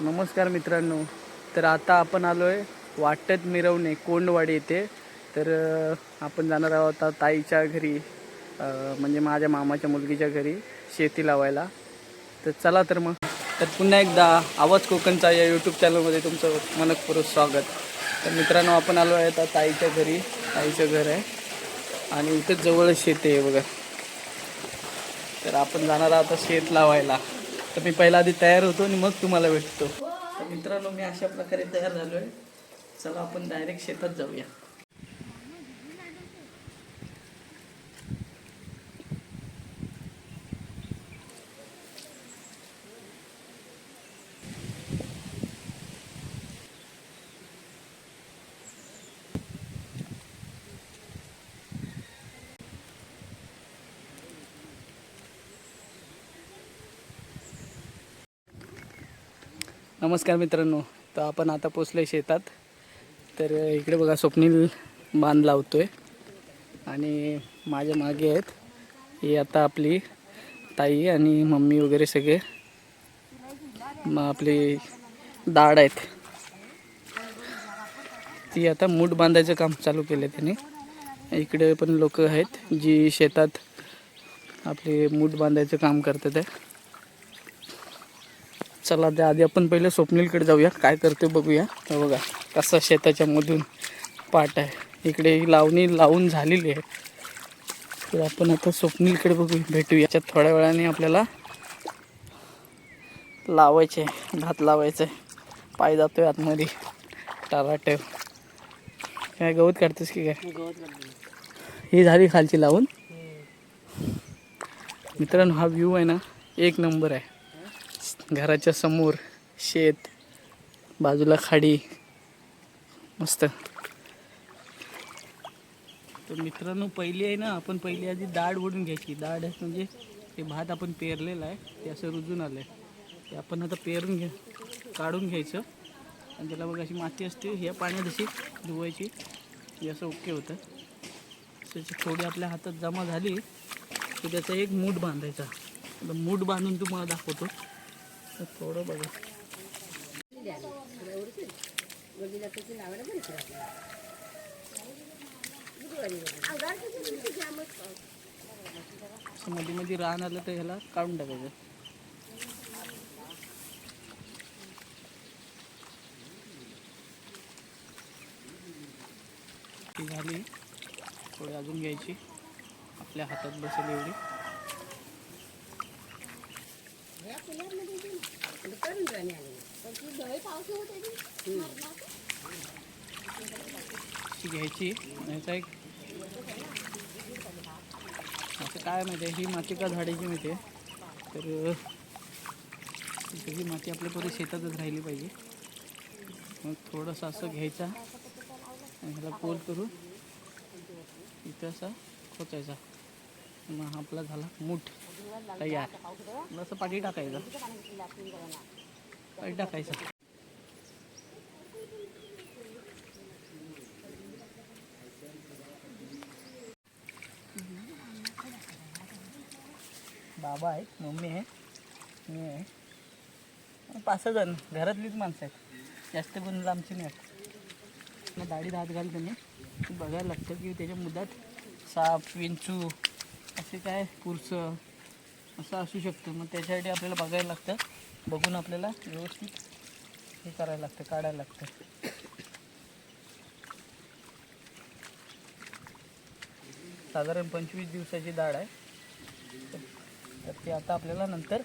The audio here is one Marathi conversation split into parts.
नमस्कार मित्रांनो. तर आता आपण आलो आहे वाटत मिरवणे कोंडवाडी येथे. तर आपण जाणार आहोत आता ताईच्या घरी म्हणजे माझ्या मामाच्या मुलगीच्या घरी शेती लावायला. तर चला तर मग. तर पुन्हा एकदा आवाज कोकणचा या यूट्यूब चॅनलमध्ये तुमचं मनपूर्वक स्वागत. तर मित्रांनो आपण आलो आहे आता ताईच्या घरी. ताईचं घर आहे. आणि इथेच जवळ शेत आहे बघा. तर आपण जाणार आहोत आता शेत लावायला. तर मी पहिला आधी तयार होतो आणि मग तुम्हाला भेटतो. तर मित्रांनो मी अशा प्रकारे तयार झालो आहे चला आपण डायरेक्ट शेतात जाऊया. नमस्कार मित्रांनो तर आपण आता पोचलो आहे शेतात. तर इकडे बघा स्वप्नील बांध लावतो आहे आणि माझ्या मागे आहेत ही आता आपली ताई आणि मम्मी वगैरे सगळे. मग आपली दाड आहेत. ती आता मूठ बांधायचं काम चालू केलं त्यांनी. इकडे पण लोक आहेत जी शेतात आपले मूठ बांधायचं काम करतात आहे. चला त्या आधी आपण पहिले स्वप्नीलकडे जाऊया. काय करते बघूया. तर बघा कसं शेताच्या मधून पाट आहे. इकडे लावणी लावून झालेली आहे. तर आपण आता स्वप्नीलकडे बघू भेटूया. याच्यात थोड्या वेळाने आपल्याला लावायचे भात लावायचं. आहे पाय जातोय आतमध्ये. टाराट काय गवत काढतेस की काय? ही झाली खालची लावून? मित्रांनो हा व्ह्यू आहे ना एक नंबर आहे. घराच्या समोर शेत बाजूला खाडी. मस्त. तर मित्रांनो पहिली आहे ना आपण पहिली आधी डाळ ओढून घ्यायची. डाळ म्हणजे ते भात आपण पेरलेलं आहे ते असं रुजून आलं आहे ते आपण आता पेरून घ्या काढून घ्यायचं. आणि त्याला बघा अशी माती असते ह्या पाण्यात अशी धुवायची. हे असं ओके होतं. त्याची थोडी आपल्या हातात जमा झाली की त्याचा एक मूठ बांधायचा. मूठ बांधून तुम्हाला दाखवतो. थोडं बघा. मध्ये मध्ये रान आलं तर ह्याला काढून टाकायचं ती झाली. थोडी अजून घ्यायची. आपल्या हातात बसेल एवढी. ती घ्यायची. आणि एक असं काय माहिती आहे? ही माती का झाडायची माहिती आहे? तर ही माती आपल्या पुढे शेतातच राहिली पाहिजे. मग थोडंसं असं घ्यायचा आणि ह्याला पोल करून इथं असा खोचायचा. मग हा आपला झाला मूठ. तयार. मग असं पाठी टाकायचं. पाठी टाकायचं. बाबा आहेत मम्मी आहे मी आहे. पाच सहा जण घरातलीच माणसं आहेत. जास्त पण लांबची नाही आहेत. मग दाढीत हात घाल त्यांनी बघायला लागतं की त्याच्या मुदात साप विंचू असे काय पुरसं असं असू शकतं. मग त्याच्यासाठी आपल्याला बघायला लागतं. बघून आपल्याला व्यवस्थित हे करायला लागतं काढायला लागतं. साधारण पंचवीस दिवसाची डाळ आहे. तर ते आता आपल्याला नंतर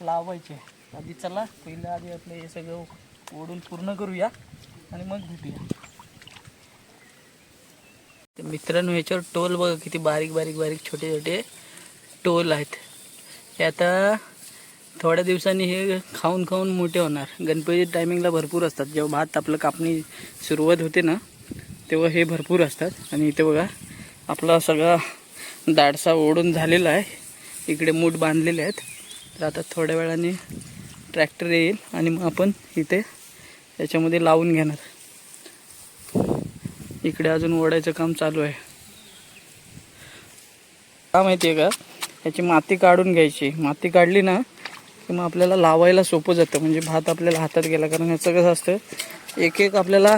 लावायचे आधी चला पहिलं आधी आपलं हे सगळं ओढून पूर्ण करूया आणि मग भेटूया. तर मित्रांनो ह्याच्यावर टोल बघा किती बारीक बारीक बारीक छोटे छोटे टोल आहेत. हे आता थोड्या दिवसांनी हे खाऊन खाऊन मोठे होणार. गणपती टायमिंगला भरपूर असतात. जेव्हा भात आपलं कापणी सुरुवात होते ना तेव्हा हे भरपूर असतात. आणि इथे बघा आपला सगळा दाडसा ओढून झालेला आहे. इकडे मूठ बांधलेले आहेत. तर आता थोड्या वेळाने ट्रॅक्टर येईल आणि मग आपण इथे याच्यामध्ये लावून घेणार. इकडे अजून ओढायचं काम चालू आहे. का माहिती आहे का? याची माती काढून घ्यायची. माती काढली ना की मग आपल्याला लावायला सोपं जातं. म्हणजे भात आपल्याला हातात गेला. कारण ह्याचं कसं असतं एक एक आपल्याला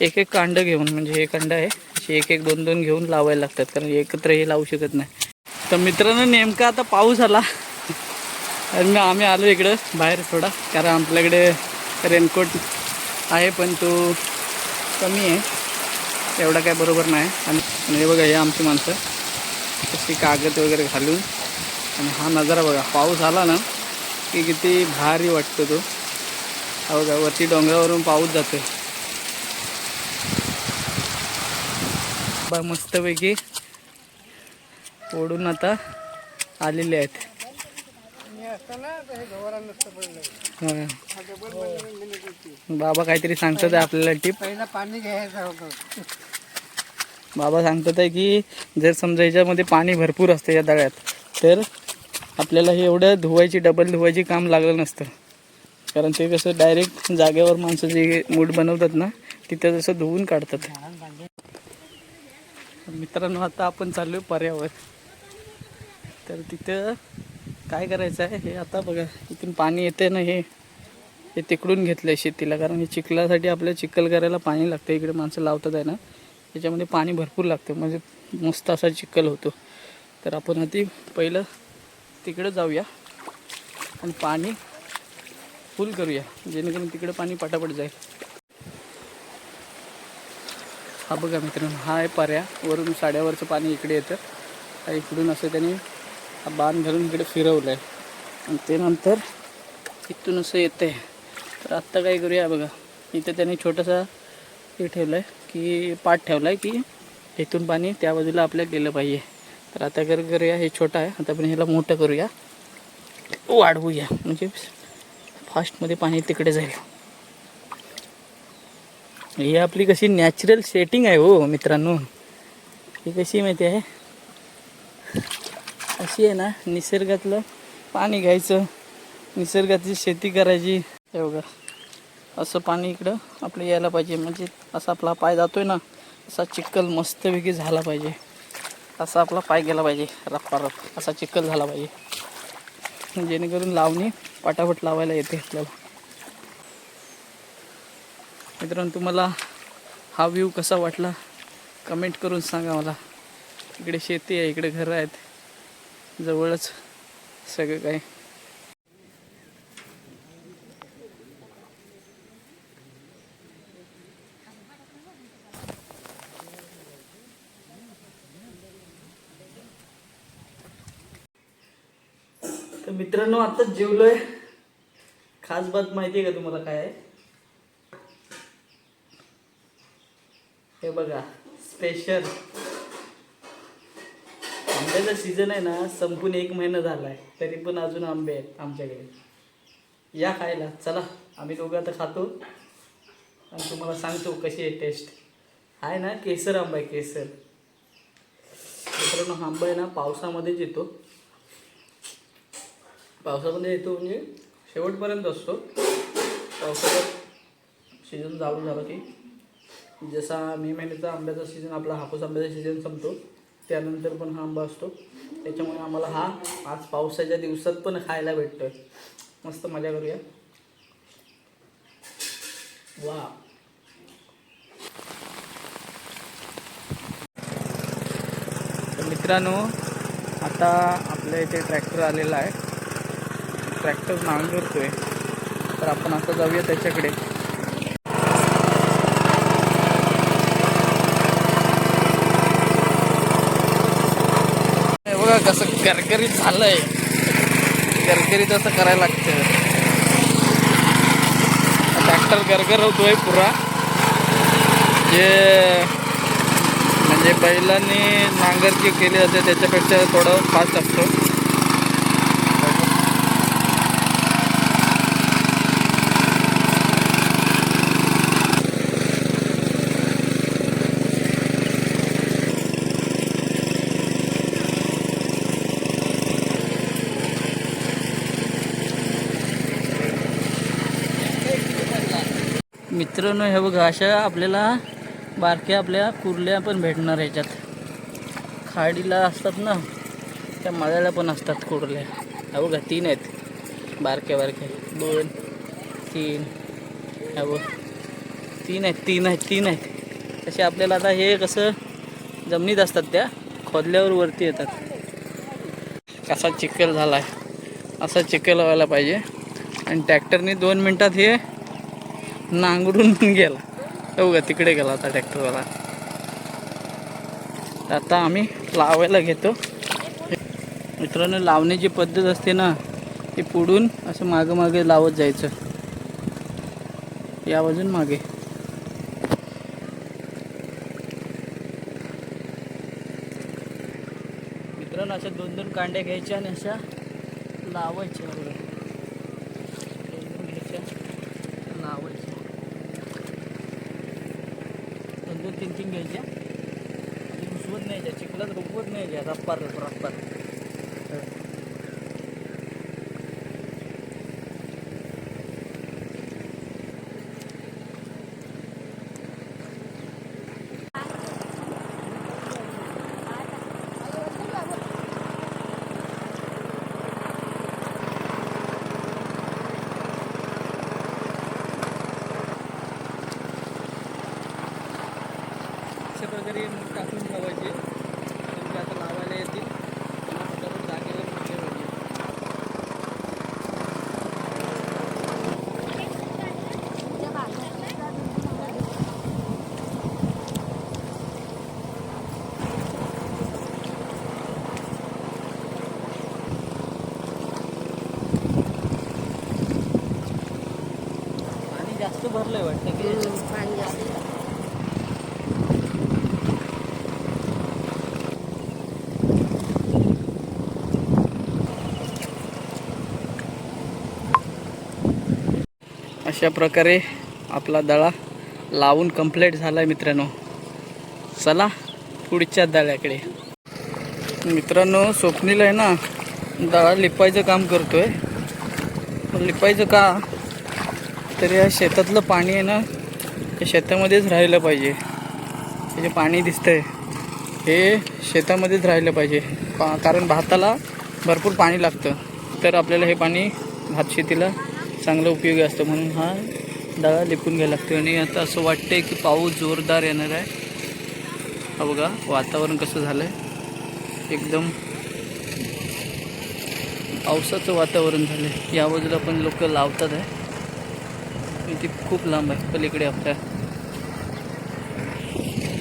एक एक कांड घेऊन म्हणजे हे कांड आहे असे एक एक दोन दोन घेऊन लावायला लागतात. कारण एकत्र हे लावू शकत नाही. तर मित्रांनो नेमका आता पाऊस आला. आणि मग आम्ही आलो इकडं बाहेर थोडा. कारण आपल्याकडे रेनकोट आहे पण तो कमी आहे. एवढा काय बरोबर नाही. आणि आणि हे बघा हे आमची माणसं. तशी कागद वगैरे घालून. आणि हा नजारा बघा पाऊस आला ना की किती भारी वाटतो तो. हा बघा वरती डोंगरावरून पाऊस जातो बा मस्तपैकी ओढून आता आलेले आहेत. हो. बाबा काहीतरी सांगतात आपल्याला टिप. पहिला पाणी घ्यायचं होतं. बाबा सांगतात आहे की जर समजा याच्यामध्ये पाणी भरपूर असतं या दळ्यात तर आपल्याला हे एवढं धुवायची डबल धुवायची काम लागलं नसतं. कारण ते कसं डायरेक्ट जागेवर माणसं जे मूड बनवतात ना तिथं जसं धुवून काढतात. मित्रांनो आता आपण चाललो पर्यावर. तर तिथं काय करायचं आहे हे आता बघा इथून पाणी येते ना हे हे तिकडून घेतलं आहे शेतीला कारण हे चिखलासाठी आपल्या चिखल करायला पाणी लागतं इकडे माणसं लावतात आहे ना. त्याच्यामध्ये पाणी भरपूर लागतं. म्हणजे मस्त असा चिखल होतो. तर आपण आधी पहिलं तिकडं जाऊया आणि पाणी फुल करूया. जेणेकरून तिकडं पाणी पटापट जाईल. हा बघा मित्रांनो हा आहे पर्या. वरून साड्यावरचं पाणी इकडे येतं. हा इकडून असं त्याने हा बांध घालून इकडे फिरवलं आहे आणि ते नंतर इथून असं येतं आहे तर आत्ता काय करूया बघा. इथं त्यांनी छोटासा हे ठेवलं आहे की पाठ ठेवला आहे की इथून पाणी त्या बाजूला आपल्याला गेलं पाहिजे. तर आता कर करूया हे छोटा आहे. आता आपण ह्याला मोठं करूया. वाढवूया. म्हणजे फास्टमध्ये पाणी तिकडे जाईल. ही आपली कशी नॅचरल सेटिंग आहे हो मित्रांनो. ही कशी माहिती आहे? अशी आहे ना निसर्गातलं पाणी घ्यायचं. निसर्गाची शेती करायची. हे बघा. असं पाणी इकडं आपलं यायला पाहिजे. म्हणजे असा आपला पाय जातोय ना असा चिखल मस्तपैकी झाला पाहिजे. असा आपला पाय गेला पाहिजे रप्पा रप असा चिखल झाला पाहिजे. जेणेकरून लावणी पटापट लावायला येते आपल्याला. मित्रांनो तुम्हाला हा व्ह्यू कसा वाटला कमेंट करून सांगा मला. इकडे शेती आहे इकडे घरं आहेत. जवळच सगळं काही. मित्रांनो आता जेवलोय. खास बात माहिती आहे का तुम्हाला काय आहे? हे बघा स्पेशल आंब्याचा सीझन आहे ना संपून एक महिना झाला आहे तरी पण अजून आंबे आहेत आमच्याकडे. या खायला. चला आम्ही दोघं आता खातो. आणि तुम्हाला सांगतो कशी आहे टेस्ट आहे ना केसर आंबा आहे केसर. मित्रांनो आंबा आहे ना पावसामध्येच येतो. पावसामध्ये येतो म्हणजे शेवटपर्यंत असतो. पावसाचा सीझन चालू झाला की जसा मे महिन्याचा आंब्याचा सीझन आपला हापूस आंब्याचा सीझन संपतो त्यानंतर पण हा आंबा असतो. त्याच्यामुळे आम्हाला हा आज पावसाच्या दिवसात पण खायला भेटतोय. मस्त मजा करूया. वा. मित्रांनो आता आपल्या इथे ट्रॅक्टर आलेला आहे. ट्रॅक्टर नांगरतोय तर आपण आता जाऊया त्याच्याकडे. बघा कसं करकरीत झालंय. करकरीत असं करायला लागतं ट्रॅक्टर गरगर आहे पुरा. जे म्हणजे बैलांनी नांगरकी केली जाते त्याच्यापेक्षा थोडं फास्ट असतो. मित्रांनो हे बघा अशा आपल्याला बारक्या आपल्या कुर्ल्या पण भेटणार ह्याच्यात खाडीला असतात ना त्या मळ्याला पण असतात कुर्ल्या. हे बघा तीन आहेत. बारक्या बारक्या. दोन तीन. हे बघ तीन आहेत तीन आहेत तीन आहेत. तसे आपल्याला आता हे कसं जमिनीत असतात त्या खोदल्यावर वरती येतात. कसा चिखल झाला आहे असा चिखल व्हायला पाहिजे. आणि ट्रॅक्टरने दोन मिनटात हे नांगरून गेला. हो तिकडे गेला आता ट्रॅक्टरवाला. आता आम्ही लावायला घेतो. मित्रांनो लावण्याची पद्धत असते ना ती पुढून असं मागे मागे लावत जायचं. या बाजून मागे. मित्रांनो अशा दोन दोन कांड्या घ्यायच्या आणि अशा लावायच्या. ini dia rapat rapar rapar Gracias. जास्त भरलंय वाटतं की याच्यात? अशा प्रकारे आपला दळा लावून कंप्लीट झाला आहे मित्रांनो. चला पुढच्या दळ्याकडे. मित्रांनो स्वप्नील आहे ना दळा लिपायचं काम करतोय. पण लिपायचं का? तर या शेतातलं पाणी आहे ना हे शेतामध्येच राहिलं पाहिजे. हे जे पाणी दिसतंय हे शेतामध्येच राहिलं पाहिजे. पा कारण भाताला भरपूर पाणी लागतं. तर आपल्याला हे पाणी भात शेतीला चांगलं उपयोगी असतं. म्हणून हा डाळा लिपून घ्यायला लागतो आणि आता असं वाटतंय की पाऊस जोरदार येणार आहे. हा बघा वातावरण कसं झालं आहे एकदम पावसाचं वातावरण झालं आहे या बाजूला पण लोक लावतात आहे. इथे खूप लांब आहे पलीकडे आपल्या.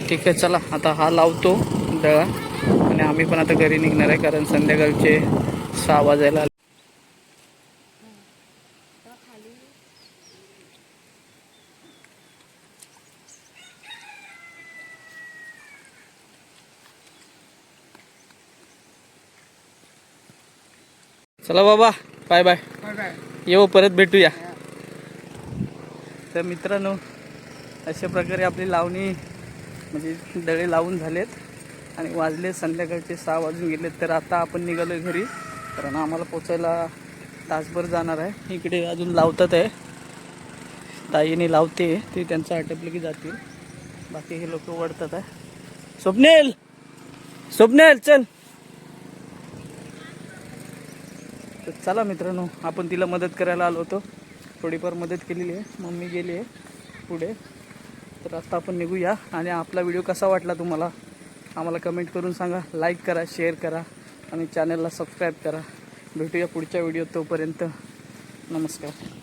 ठीक आहे चला आता हा लावतो दळा आणि आम्ही पण आता घरी निघणार आहे कारण संध्याकाळचे सहा वाजायला आले. चला बाबा बाय बाय. येऊ परत भेटूया. तर मित्रांनो अशा प्रकारे आपली लावणी म्हणजे दळे लावून झालेत आणि वाजले संध्याकाळचे सहा वाजून गेलेत. तर आता आपण निघालो आहे घरी. कारण आम्हाला पोचायला तासभर जाणार आहे. इकडे अजून लावतात आहे. ताईने लावते ते त्यांचं आटपलं की जातील. बाकी हे लोक वडतात आहे. स्वप्नेल! स्वप्नेल चल! तर चला मित्रांनो आपण तिला मदत करायला आलो होतो. थोडीफार मदत केलेली आहे. मम्मी गेली आहे पुढे. तर आता आपण निघूया आणि आपला व्हिडिओ कसा वाटला तुम्हाला? आम्हाला कमेंट करून सांगा. लाईक करा शेअर करा आणि चॅनलला सबस्क्राईब करा. भेटूया पुढच्या व्हिडिओ तोपर्यंत. नमस्कार.